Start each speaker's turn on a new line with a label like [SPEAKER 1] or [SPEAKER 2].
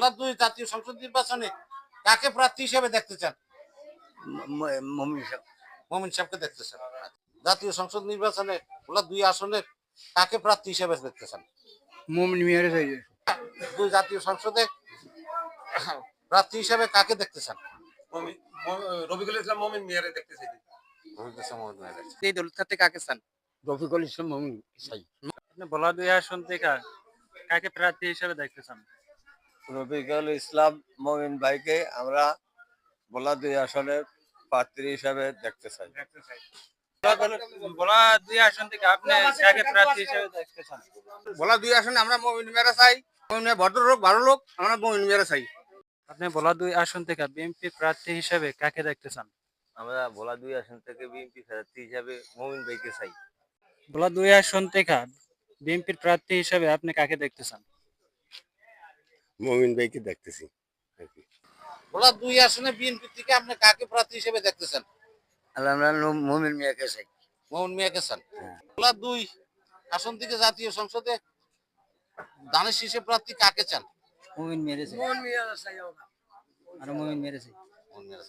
[SPEAKER 1] ভোলা দুই জাতীয় সংসদ নির্বাচনে কাকে প্রার্থী হিসেবে দেখতে চান?
[SPEAKER 2] মমিন সাহেব।
[SPEAKER 1] মোমিন সাহেবকে দেখতে চান। জাতীয় সংসদ নির্বাচনে ভোলা দুই আসনে কাকে প্রার্থী হিসেবে দেখতে চান?
[SPEAKER 2] মমিন মিয়ারে চাই
[SPEAKER 1] দুই জাতীয় সংসদে প্রার্থী হিসেবে কাকে দেখতে চান?
[SPEAKER 3] রবিকুল ইসলাম মমিন মিয়ারে দেখতে চাই।
[SPEAKER 4] এই দল থেকে কাকে চান?
[SPEAKER 2] রফিকুল ইসলাম মমিন চাই।
[SPEAKER 4] আপনি বলা দুই আসন থেকে কাকে প্রার্থী হিসেবে দেখতে চান?
[SPEAKER 5] রফিকুল ইসলাম মমিন ভাইকে আমরা বলা দুই আসনের প্রার্থী হিসাবে দেখতে চাই।
[SPEAKER 4] বলা দুই আসন থেকে আপনি প্রার্থী হিসেবে দেখতে চান?
[SPEAKER 2] বলা দুই আসনে আমরা মমিন চাই। লোক ভালো লোক আমরা মমিন চাই।
[SPEAKER 4] আপনি বলা দুই আসন থেকে বিএনপি প্রার্থী হিসেবে কাকে দেখতে চান?
[SPEAKER 5] আমরা বলা দুই আসন থেকে বিএনপি প্রার্থী হিসাবে মমিন ভাইকে চাই।
[SPEAKER 4] বলা দুই আসন থেকে বিএনপির প্রার্থী হিসেবে আপনি কাকে দেখতে চান?
[SPEAKER 5] মমিন ভাইকে দেখতেছি
[SPEAKER 1] ভোলা দুই আসনে বিএনপি থেকে আপনি কাকে প্রার্থী হিসেবে দেখতে চান
[SPEAKER 5] আমরা মমিন মিয়াকে চাই।
[SPEAKER 1] মোহন মিয়াকে চান। ভোলা দুই আসন থেকে জাতীয় সংসদে দানের শীর্ষে প্রার্থী কাকে চান?
[SPEAKER 4] মমিন মেরেছে
[SPEAKER 2] মমিন মিয়া
[SPEAKER 4] আর মমিন
[SPEAKER 1] মিয়া।